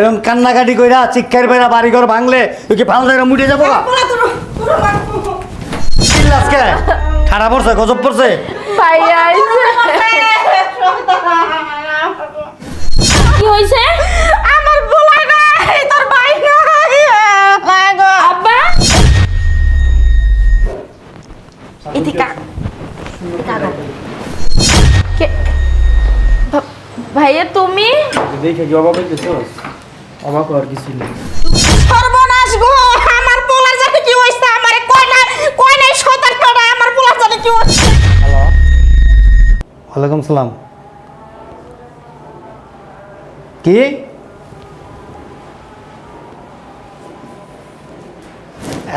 এরকম কান্নাকাটি কইরা চিৎকার বাইরা বাড়ি ঘর ভাঙলে তুই কি ফাল জায়গা মুটে যাব আজকে। ঠাড়া পড়ছে গজব পড়ছে ভাইয়া আইছে। কি হইছে? আমার পোলা নাই তোর ভাই নাই গো আব্বা? ইতিকা ভাইয়া তুমি? দেখে অবাক হইতেছ? অবাক হওয়ার কিছু নেই। সর্বনাশ গো আমার পোলার কি হইছে আমার কই না কই পাড়া আমার পোলার কি হইছে হ্যালো। ওয়ালাইকুম সালাম। কি?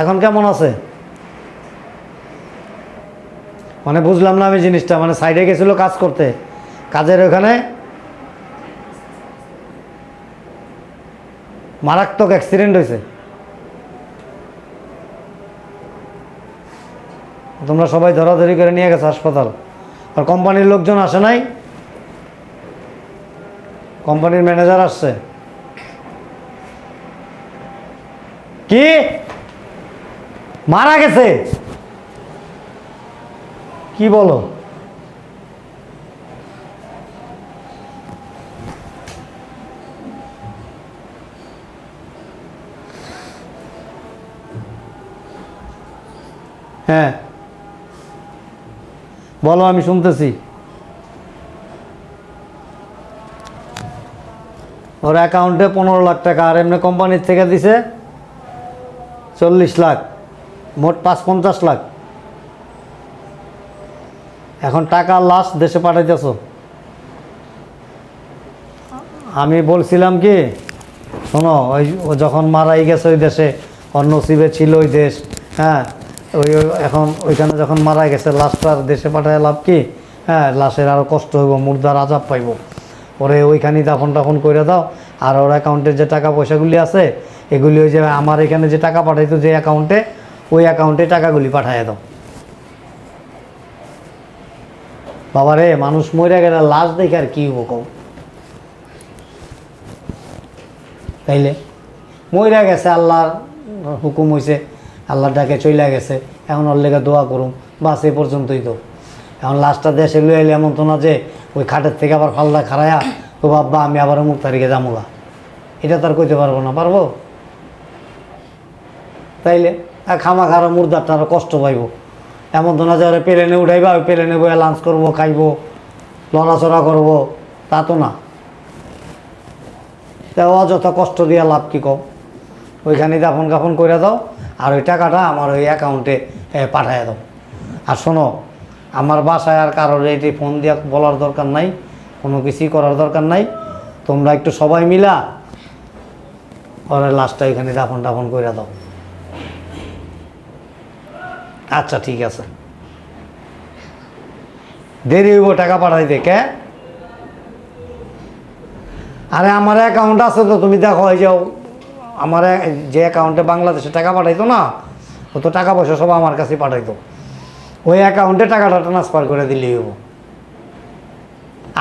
এখন কেমন আছে? মানে বুঝলাম না আমি জিনিসটা মানে সাইডে গেছিল কাজ করতে। কাজের ওখানে মারাত্মক অ্যাক্সিডেন্ট হয়েছে তোমরা সবাই ধরাধরি করে নিয়ে গেছো হাসপাতাল। আর কোম্পানির লোকজন আসে নাই? কোম্পানির ম্যানেজার আসছে। কি? মারা গেছে? কি বলো? হ্যাঁ। বলো, আমি শুনতেছি। ওর অ্যাকাউন্টে পনেরো লাখ টাকা, আর এমনি কোম্পানির থেকে দিছে চল্লিশ লাখ, মোট পাঁচ পঞ্চাশ লাখ। এখন টাকা লাস্ট দেশে পাঠাইতেছ। আমি বলছিলাম কি, শোনো, ওই যখন মারাই গেছে ওই দেশে অন্য নসিবে ছিল ওই দেশ হ্যাঁ ওই এখন ওইখানে যখন মারা গেছে লাশটার দেশে পাঠায় লাভ কি? হ্যাঁ লাশের আরও কষ্ট হইব, মুর্দার আজাব পাইব। ওরে ওইখানেই দাফন টাফন করে দাও। আর ওর অ্যাকাউন্টের যে টাকা পয়সাগুলি আছে, এগুলি ওই যে আমার এখানে যে টাকা পাঠাইতো যে অ্যাকাউন্টে ওই অ্যাকাউন্টে টাকাগুলি পাঠাইয়া দাও। বাবা রে, মানুষ মরে গেলে লাশ দেখে আর কি হব তাইলে? মইরা গেছে, আল্লাহর হুকুম হইছে। আল্লাহর ডাকে চইলা গেছে, এখন ওর লেগে দোয়া করুম, বাস এই পর্যন্তই তো। এখন লাস্টটা দেশে লই এলে এমন তো না যে, ওই খাটের থেকে আবার ফালদা খারায়া ও বাব্বা আমি আবার মুখ তারিখে যামুগা। এটা তো আর কইতে পারব না, পারব? তাইলে, আর খামা খারো মুর্দারটা আরও কষ্ট পাইব। এমন তো না যে প্লেনে উঠাইবা, ওই প্লেনে বয়ে লাঞ্চ করব, খাইবো, লড়াচড়া করব, তা তো না। তা অযথা কষ্ট দিয়া লাভ কি কম ওইখানে দাফন কাফন করে দাও। আর ওই টাকাটা আমার ওই অ্যাকাউন্টে পাঠিয়ে দাও। আর শোনো, আমার বাসায় আর কারোর এটি ফোন দিয়ে বলার দরকার নাই, কোনো কিছুই করার দরকার নাই। তোমরা একটু সবাই মিলা ওর লাস্টটা এখানে দাফন টাফন করে দাও। আচ্ছা ঠিক আছে। দেরি হইব, টাকা পাঠাইতে কে? আরে, আমার অ্যাকাউন্ট আছে তো, তুমি দেখো হয়ে যে আমার যে অ্যাকাউন্টে বাংলাদেশে টাকা পাঠাইতো না, ও তো টাকা পয়সা সব আমার কাছে পাঠাইতো। ওই অ্যাকাউন্টে টাকাটা ট্রান্সফার করে দিলেই হব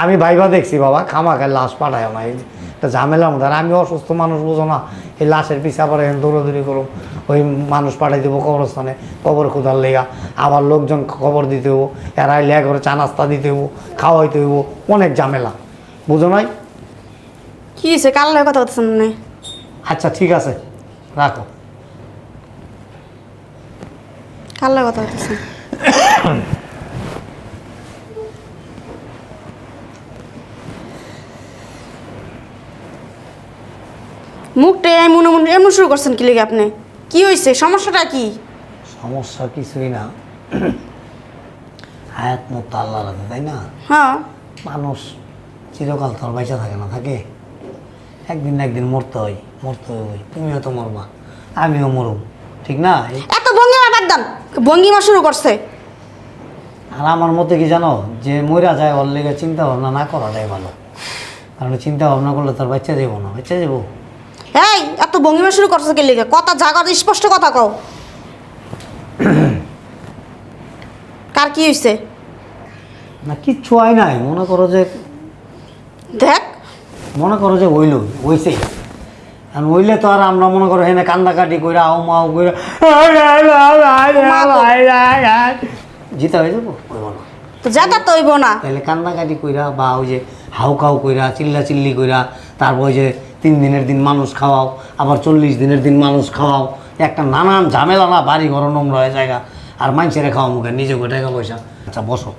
আমি ভাইবা দেখছি বাবা খামাখা লাশ পাঠায় না, এই একটা ঝামেলার মধ্যে। আর আমি অসুস্থ মানুষ, বোঝো না, এই লাশের পিছা এখানে দৌড়াদৌড়ি করুম, ওই মানুষ পাঠাই দেবো কবরস্থানে, কবর খুদার লেগা। আবার লোকজন খবর দিতে হব এরা লেয়া করে চা নাস্তা দিতে হব খাওয়াইতে হব অনেক ঝামেলা। বুঝো নাই? কি সে কাল লগে কথা বলতেছেন না আচ্ছা ঠিক আছে। রাখো। কাল কথা বলতেছেন? মুখটা এমন এমন এমন শুরু করছেন কি লেগে আপনি? কি হয়েছে সমস্যাটা কি? সমস্যা কিছুই না। হায়াত মুক্ত আল্লাহ রাখে তাই না? হ্যাঁ। মানুষ চিরকাল তোর বাইসা থাকে না থাকে? একদিন না একদিন মরতে হয় মরতে হবে তুমিও তো মরবা আমিও মরুম ঠিক না? এত ভঙ্গিমা বাদ দেন ভঙ্গিমা শুরু করছে। আর আমার মতে কি জানো যে মরা যায় ওর লেগে চিন্তা ভাবনা না করাটাই ভালো। কারণ চিন্তা ভাবনা করলে তোর বাচ্চা যাব না বাচ্চা যাব এই এত ভঙ্গিমা শুরু করছে কে লেগে? কথা জাগার স্পষ্ট কথা কও। কার কি হয়েছে না কিচ্ছু হয় নাই মনে করো যে দেখ মনে করো যে হইল হইছেই আর হইলে তো আর আমরা মনে করো হেনে কান্দাকাটি করে আও মাও করে জিতা হয়ে যাব? হইব না। তো যাতা তো হইব না। তাহলে কান্দাকাটি কইরা বা ওই যে হাউ খাও কইরা চিল্লা চিল্লি কইরা তারপর ওই যে তিন দিনের দিন মানুষ খাওয়াও আবার চল্লিশ দিনের দিন মানুষ খাওয়াও একটা নানান ঝামেলা না বাড়ি ঘর নোংরা হয়ে জায়গা আর মানুষের খাওয়া মুখে নিজে টাকা পয়সা। আচ্ছা বসো,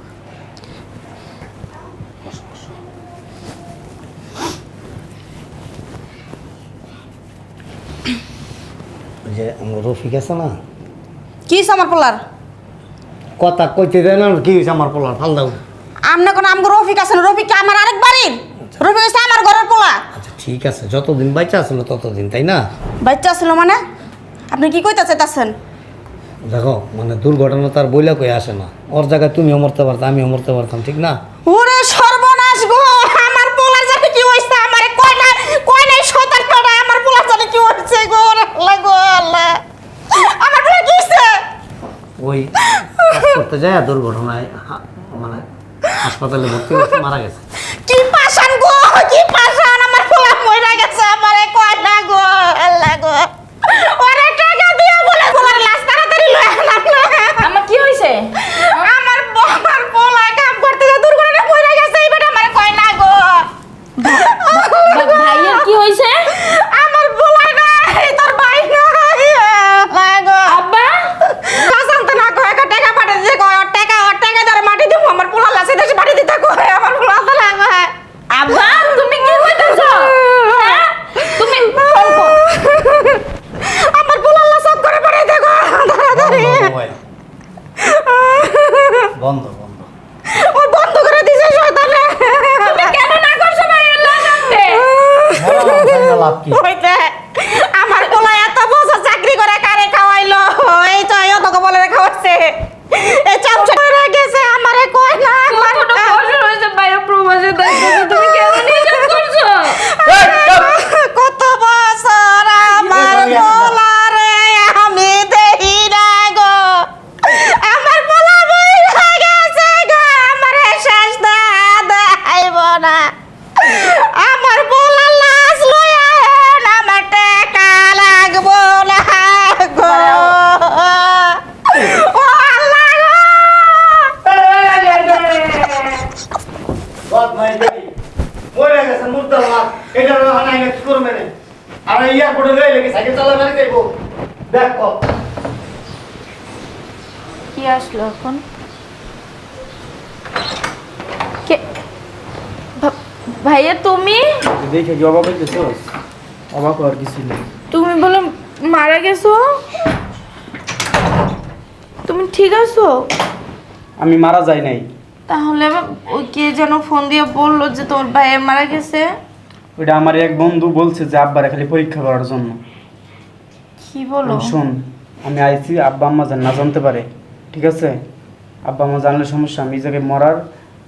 ওই যে আমার রফিক আছে না কি হইছে আমার পোলার? কথা কইতে দেয় না কি হয়েছে আমার পোলার? ফাল দাও। আমনে কোন আমগো রফিক আছে না রফিক কি আমার আরেক বাড়ির? রফিক হইছে আমার ঘরের পোলা। আচ্ছা ঠিক আছে যতদিন বাচ্চা আসলো ততদিন তাই না? বাচ্চা ছিল মানে? আপনি কি কইতে চাইতাছেন? দেখো মানে দুর্ঘটনা তার বইলা কই আসে না। ওর জায়গায় তুমিও মরতে পারতাম আমিও মরতে পারতাম ঠিক না ওরে সর্বনাশ গো আমার পোলার জানি কি হইছে আমারে কয় না কয় নাই শয়তান কয় নাই আমার পোলার জানি কি হইছে গো ওরে আল্লাহ গো আল্লাহ আমার পোলা কি হইছে ওই করতে যায় দুর্ঘটনায় মানে হাসপাতালে ভর্তি হয়েছে মারা গেছে। কি পাশান গো, কি পাশান আমার পোলা মরে গেছে, আমারে গো, আল্লাহ গো ওরে টাকা দিয়া বলে পোলার লাশ তাড়াতাড়ি লয়ে আনা আমার কি হয়েছে আমার ব- আমার পোলা কাম করতে গিয়ে দুর্ঘটনা মইরা গেছে এইবার আমারে কয় না গো ভাইয়ের কি হয়েছে আমার পোলা নাই তোর ভাই নাই আল্লাহ গো আব্বা কাসান তো না কয় একটা টাকা পাঠিয়ে দিতে কয় ওর টাকা ওর টাকা ধরে মাটি দিব আমার পোলা লাসে দেশে মাটি দিতে কয় আমার পোলা তো না কয় আব্বা তুমি কি কইতাছো হ্যাঁ তুমি ফোন কর। আমার পোলা লাস করে পাঠিয়ে দে গো তাড়াতাড়ি বন্ধ বন্ধ। বন্ধ করে দিছে শয়তানে। তুমি কেন না করছ ভাই? আল্লাহ জানতে লাভ কি? হইতে আমার পোলা এত বছর চাকরি করে কারে খাওয়াইলো এই তো এই অত বলে খাওয়াচ্ছে এই চামচা করে গেছে আমারে কয় না আমার কত কষ্ট হয়েছে ভাইয়ের প্রবাসে দেখতে তুমি কেন নিজে করছ কত বছর আমার পোলারে আমি দেহি না গো আমার পোলা বই গেছে গো আমার শেষ দেখাইব না আমার পোলা লাশ লইয়া হেন আমার টাকা লাগবো না গো ও আল্লাহ গো বাদ নাই দেখি মরে গেছে মুদ্দা লাভ এটা নাই না কি করবে না আর এয়ারপোর্টে রয়ে লেগে সাইকেল চালা মারি দেবো দেখ কর কি আসলো এখন? কে? ভাইয়া তুমি? দেখে কি অবাক হইতেছস অবাক হওয়ার কিছু নেই। তুমি বলে মারা গেছো? তুমি ঠিক আছো? আমি মারা যাই নাই। তাহলে ওই কে যেন ফোন দিয়ে বলল যে তোর ভাইয়া মারা গেছে? ওইটা আমার এক বন্ধু বলছে যে আব্বারে খালি পরীক্ষা করার জন্য। কি বলো? শোন আমি আইছি আব্বা আম্মা যেন না জানতে পারে। ঠিক আছে? আব্বা আম্মা জানলে সমস্যা আমি এই জায়গায় মরার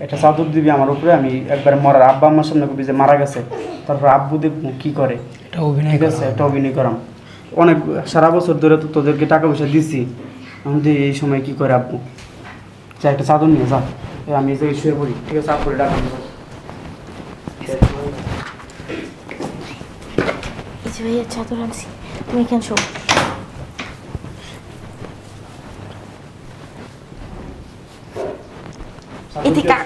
একটা চাদর দিবি আমার উপরে আমি একবার মরার। আব্বা আমার সামনে কবি যে মারা গেছে তারপর আব্বু দেখব কী করে। এটা অভিনয় ঠিক আছে একটা অভিনয় করাম অনেক সারা বছর ধরে তো তোদেরকে টাকা পয়সা দিছি। আমি তো এই সময় কী করে আব্বু? যা একটা চাদর নিয়ে যা। আমি এই জায়গায় শুয়ে পড়ি। ঠিক আছে আব্বুরে ডাকা ভাইয়া চাদর আনছি। তুমি এখানে শো Ética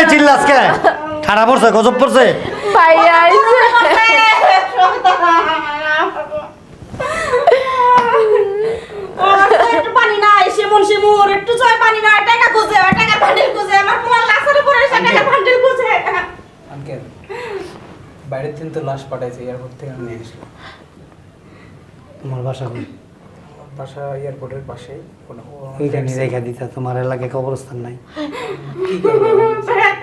এই চিল্লাস কে ঠাড়া পড়ছে গজব পড়ছে ভাইয়া আইছে। পানি নাই শিমুন শিমুর একটু জয় পানি নাই টাকা খুঁজে টাকা বান্ডিল খুঁজে আমার পোলা লাসারে পড়ে টাকা বান্ডিল খুঁজে। আঙ্কেল বাইরের দিন তো লাশ পাঠাইছে এয়ারপোর্ট থেকে নিয়ে আসলাম। তোমার বাসা বাসা এয়ারপোর্টের পাশে রেখা দিতে তোমার এলাকায় কবরস্থান নাই। কি করব?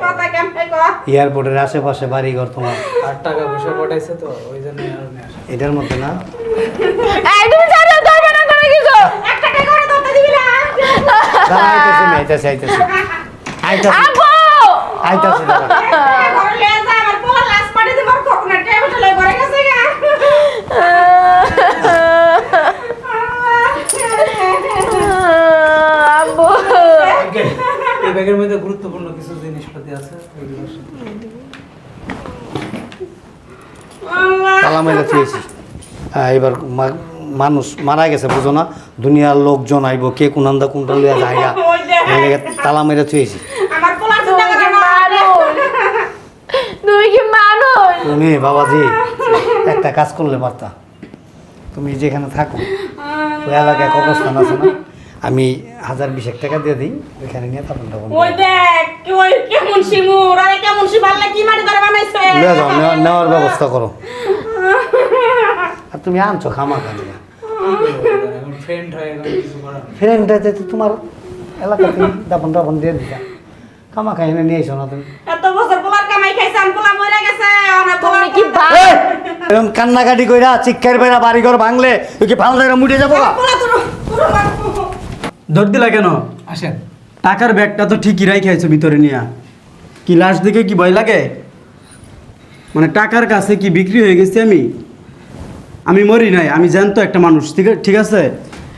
কথা কেমনে কো এয়ারপোর্টের আশেপাশে বাড়ি ঘর তোমার। আর টাকা পয়সা পাঠাইছে তো ওই জন্য এটার মধ্যে না? এই তুমি জানো ধরবে না কোনো কিছু। এক টাকা করে ধরতে দিবি না। আইতাছি আইতাছি আইতাছি। আইতাছি আব্বু আইতাছি দাঁড়া। ঘরে লিয়ে যা আমার পোলা লাশ পানি দিব কখন টেবিল লই ঘরে গেছে গা আব্বু আঙ্কেল এই ব্যাগের মধ্যে গুরুত্বপূর্ণ কিছু জিনিসপাতি আছে তালা মেরে থুয়েছি হ্যাঁ, এবার মানুষ মারা গেছে বুঝো না? দুনিয়ার লোকজন আইব কে কোনান্দা কোনটা লইয়া জায়গা তালা মেরে থুয়েছি। তুমি কি মানুষ? তুমি বাবাজি একটা কাজ করলে পারতা। তুমি যেখানে থাকো ওই এলাকায় কবরস্থান আছে না? আমি হাজার বিশেক টাকা দিয়ে দিই ওইখানে নিয়ে তখন তখন ওই দেখ কি ওই কেমন শিমুর আরে কেমন শিবাল্লা কি মাটি ধরে বানাইছে? লয়ে যাও নেওয়া- নেওয়ার ব্যবস্থা করো। আর তুমি আনছো খামা খালি এখন ফ্রেন্ড হয়ে এখন কিছু করার নেই। ফ্রেন্ডটাতে তো তোমার এলাকাতে দাপন টাপন দিয়ে দিতা খামা খাই এনে নিয়ে এসো না তুমি। এত বছর পোলার কামাই খাইছে আমি পোলা মরে গেছে অনেক তুমি কি বা- এই! এরকম কান্নাকাটি কইরা চিৎকার বেড়া বাড়ি ঘর ভাঙলে তুই কি ফাল জায়গা মুটে যাব? গা? পোলা তোর ধর দিলা কেন? আসেন। টাকার ব্যাগটা তো ঠিকই রাখি আইছো ভিতরে নিয়া। কি লাশ দেখে কি ভয় লাগে? মানে টাকার কাছে কি বিক্রি হয়ে গেছি আমি? আমি মরি নাই আমি জানতো একটা মানুষ ঠিক আছে ঠিক আছে?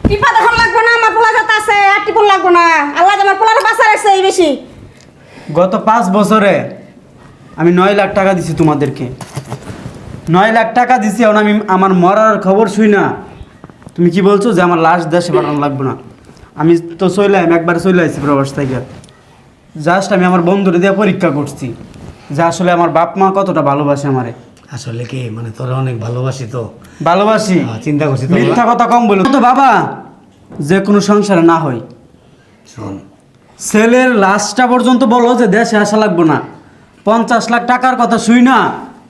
টিপা দেখুন লাগবে না? আমার পোলা যাতে আছে আর টিপুন লাগবে না? আল্লাহ আমার পোলার বাসা রাখছে এই বেশি। গত পাঁচ বছরে আমি নয় লাখ টাকা দিছি তোমাদেরকে। নয় লাখ টাকা দিছি এখন আমি আমার মরার খবর শুই না। তুমি কি বলছো যে আমার লাশ দেশে পাঠানো লাগবে না? আমি তো চলে একবার চলে আসছি প্রবাস থেকে। জাস্ট আমি আমার বন্ধুরে দিয়ে পরীক্ষা করছি যে আসলে আমার বাপ মা কতটা ভালোবাসে আমারে। আসলে কি? মানে তোরা অনেক ভালোবাসি তো। ভালোবাসি? চিন্তা করছি মিথ্যা কথা কম বলো। তো বাবা যে কোনো সংসারে না হয়। শোন। ছেলের লাশটা পর্যন্ত বলো যে দেশে আসা লাগবো না। পঞ্চাশ লাখ টাকার কথা শুই না।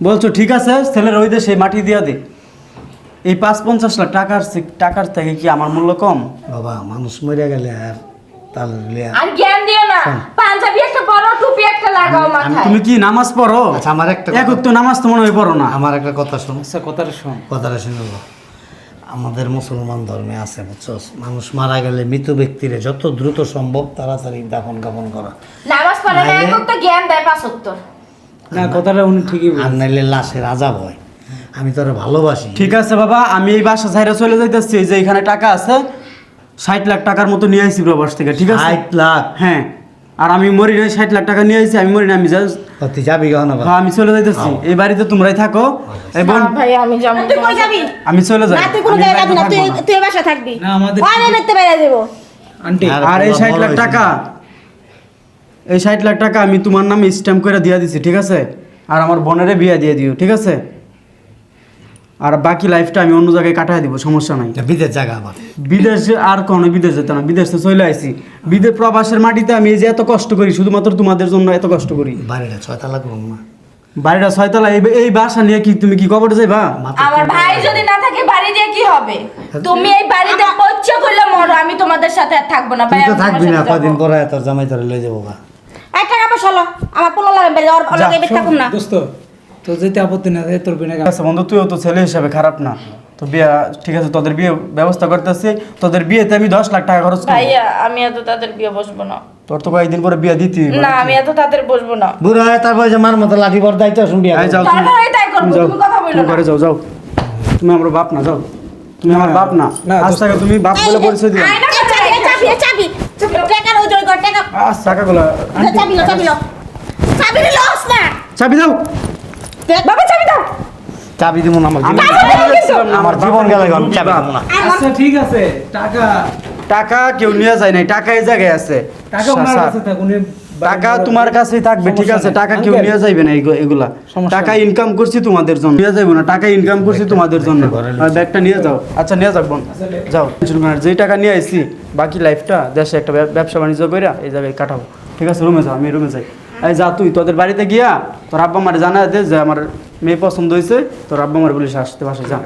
বলছো ঠিক আছে ছেলের ওই দেশে মাটি দিয়া দে। এই পাঁচ পঞ্চাশ লাখ টাকার টাকার থেকে কি আমার মূল্য কম? বাবা মানুষ মরে গেলে আর তাহলে লিয়া- আর জ্ঞান দিও না। পাঞ্জাবি একটা বড় টুপি একটা লাগাও মাথায়। তুমি কি নামাজ পড়ো? আচ্ছা আমার একটা এক তো নামাজ তো মনে হয় পড়ো না। আমার একটা কথা শোন। আচ্ছা কথাটা শোন। কথাটা শুনে নাও। আমাদের মুসলমান ধর্মে আছে বুঝছস? মানুষ মারা গেলে মৃত ব্যক্তিরে যত দ্রুত সম্ভব তাড়াতাড়ি দাফন কাপন করা। নামাজ পড়ে না নাইলে- এখন তো জ্ঞান দেয় পাঁচ উত্তর না কথাটা উনি ঠিকই আর বলছেন নাইলে লাশের আজাব হয়। আমি তোরা ভালোবাসি। ঠিক আছে বাবা আমি এই বাসা ছাইরা চলে যাইতেছি যে এখানে টাকা আছে ষাট লাখ টাকার মতো নিয়ে আইছি প্রবাস থেকে ঠিক আছে? ষাট লাখ? হ্যাঁ আর আমি মরি নাই ষাট লাখ টাকা নিয়ে আইছি আমি মরি না আমি তুই যাবি? হ্যাঁ আমি চলে যাইতেছি এই বাড়িতে তোমরাই থাকো এই বোন ভাই আমি যাব তুই কই যাবি? আমি চলে যাই না তুই কোনো জায়গায় যাবি না তুই তুই এই বাসা থাকবি। না, আমাদের- আমি বেরিয়ে দেবো। আন্টি আর আর এই ষাট লাখ টাকা এই ষাট লাখ টাকা আমি তোমার নামে স্ট্যাম্প করে দিয়ে দিছি ঠিক আছে? আর আমার বোনেরে বিয়ে দিয়ে দিও ঠিক আছে? আর বাকি লাইফটা আমি অন্য জায়গায় কাটাই দিব সমস্যা নাই। বিদেশ জায়গা আবার। বিদেশে আর কোনো বিদেশ যেতে না বিদেশে চলে আসি বিদেশ প্রবাসের মাটিতে আমি এই যে এত কষ্ট করি শুধুমাত্র তোমাদের জন্য এত কষ্ট করি। বাড়িটা ছয়তলা করুন না। বাড়িটা ছয়তলা এই এই বাসা নিয়ে কি তুমি কি কবর যাইবা? আমার ভাই যদি না থাকে বাড়ি দিয়ে কি হবে? তুমি এই বাড়িতে পচ্ছে করলে মরো আমি তোমাদের সাথে আর থাকব না ভাই তো থাকবি না কদিন পরে তোর জামাই তোরে লয়ে যাব গা। এক টাকা আমার পোলা লাগে বেরিয়ে ওর যা, লগে থাকুম না। দোস্ত তোর যেতে আপত্তি না তোর বিনা আছে বন্ধু তুইও তো ছেলে হিসাবে খারাপ না। তো বিয়ে ঠিক আছে তোদের বিয়ে ব্যবস্থা করতেছি। তোদের বিয়েতে আমি দশ লাখ টাকা খরচ করব। ভাইয়া আমি এত তাদের বিয়ে বসবো না। তোর তো কয়েকদিন পরে বিয়ে দিতে। হবে। না আমি এত তাদের বসবো না। বুড়ো হয় তারপরে যে মার মতো লাঠি বর দায়িত্ব শুনবি যাও তুমি। তাই করব, যাও। তুমি কথা বলো তুমি না। ঘরে যাও যাও। তুমি আমার বাপ না যাও। তুমি আমার বাপ না। না, আজ দোস্ত। থেকে তুমি বাপ বলে পরিচয় দিও। এই চাবি চাবি চাবি। টাকার ওই কর টাকা। আজ টাকাগুলো চাবি লো চাবি লো চাবি লো লস না। চাবি দাও। বাবা চাবি দাও। চাবি দিব না আমার জীবন- আমার গেলে আমি চাবি দিব না। আচ্ছা ঠিক আছে টাকা। টাকা কেউ নিয়ে যায় নাই টাকা এই জায়গায় আছে। টাকা ওনার কাছে থাক উনি টাকা তোমার কাছেই থাকবে ঠিক আছে টাকা কেউ নিয়ে যাইবে না এগুলা। টাকা ইনকাম করছি তোমাদের জন্য নিয়ে যাইবো না টাকা ইনকাম করছি তোমাদের জন্য। ব্যাগটা নিয়ে যাও। আচ্ছা নিয়ে যাও বোন। যাও। যেই টাকা নিয়ে আইছি বাকি লাইফটা দেশে একটা ব্যবসা বাণিজ্য করে এই জায়গায় কাটাবো। ঠিক আছে রুমে যাও আমি রুমে যাই। এই যা তুই, তোদের বাড়িতে গিয়া তোর আব্বা আমার জানা দে যে আমার মেয়ে পছন্দ হয়েছে তোর আব্বা আমার বলিস আসতে বাসা যা।